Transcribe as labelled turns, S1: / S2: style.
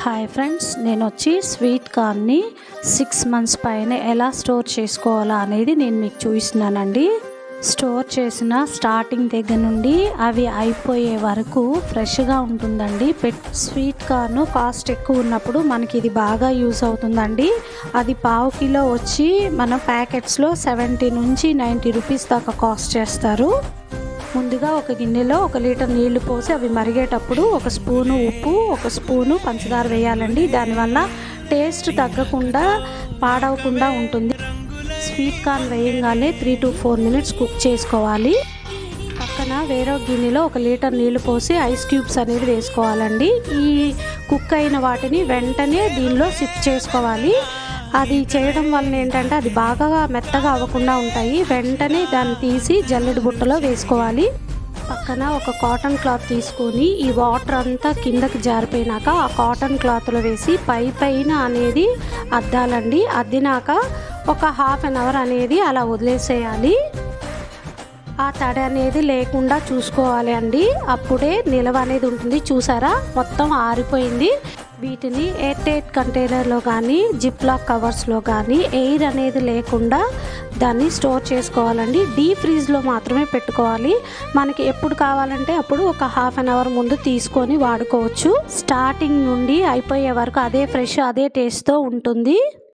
S1: Hi friends నేను వచ్చి sweet కార్న్ని six months పైన ఎలా స్టోర్ చేసుకోవాలా అనేది నేను మీకు చూపిస్తున్నానండి. స్టోర్ చేసిన స్టార్టింగ్ దగ్గర నుండి అవి అయిపోయే వరకు ఫ్రెష్గా ఉంటుందండి. పెట్ స్వీట్ కార్న్ కాస్ట్ ఎక్కువ ఉన్నప్పుడు మనకి ఇది బాగా యూస్ అవుతుందండి. అది పావు కిలో వచ్చి మన ప్యాకెట్స్లో సెవెంటీ నుంచి నైంటీ రూపీస్ దాకా కాస్ట్ చేస్తారు. ముందుగా ఒక గిన్నెలో ఒక లీటర్ నీళ్ళు పోసి అవి మరిగేటప్పుడు ఒక స్పూను ఉప్పు ఒక స్పూను పంచదార వేయాలండి. దానివల్ల టేస్ట్ తగ్గకుండా పాడవకుండా ఉంటుంది. Sweet corn వేయంగానే three to four minutes cook చేసుకోవాలి. పక్కన వేరే గిన్నెలో ఒక లీటర్ నీళ్ళు పోసి ఐస్ క్యూబ్స్ అనేది వేసుకోవాలండి. ఈ కుక్ అయిన వాటిని వెంటనే దీనిలో సిప్ చేసుకోవాలి. అది చేయడం వల్ల ఏంటంటే అది బాగా మెత్తగా అవ్వకుండా ఉంటాయి. వెంటనే దాన్ని తీసి జల్లెడు బుట్టలో వేసుకోవాలి. పక్కన ఒక కాటన్ క్లాత్ తీసుకొని ఈ వాటర్ అంతా కిందకి జారిపోయినాక ఆ కాటన్ క్లాత్లో వేసి పై పైన అనేది అద్దాలండి. అద్దినాక ఒక హాఫ్ అన్ అవర్ అనేది అలా వదిలేసేయాలి. ఆ తడి అనేది లేకుండా చూసుకోవాలి అండి. అప్పుడే నిలవ అనేది ఉంటుంది. చూసారా? మొత్తం ఆరిపోయింది. వీటిని ఎయిర్ టైట్ కంటైనర్లో కానీ జిప్ లాక్ కవర్స్లో కానీ ఎయిర్ అనేది లేకుండా దాన్ని స్టోర్ చేసుకోవాలండి. డీ ఫ్రీజ్లో మాత్రమే పెట్టుకోవాలి. మనకి ఎప్పుడు కావాలంటే అప్పుడు ఒక హాఫ్ అన్ అవర్ ముందు తీసుకొని వాడుకోవచ్చు. స్టార్టింగ్ నుండి అయిపోయే వరకు అదే ఫ్రెష్ అదే టేస్ట్తో ఉంటుంది.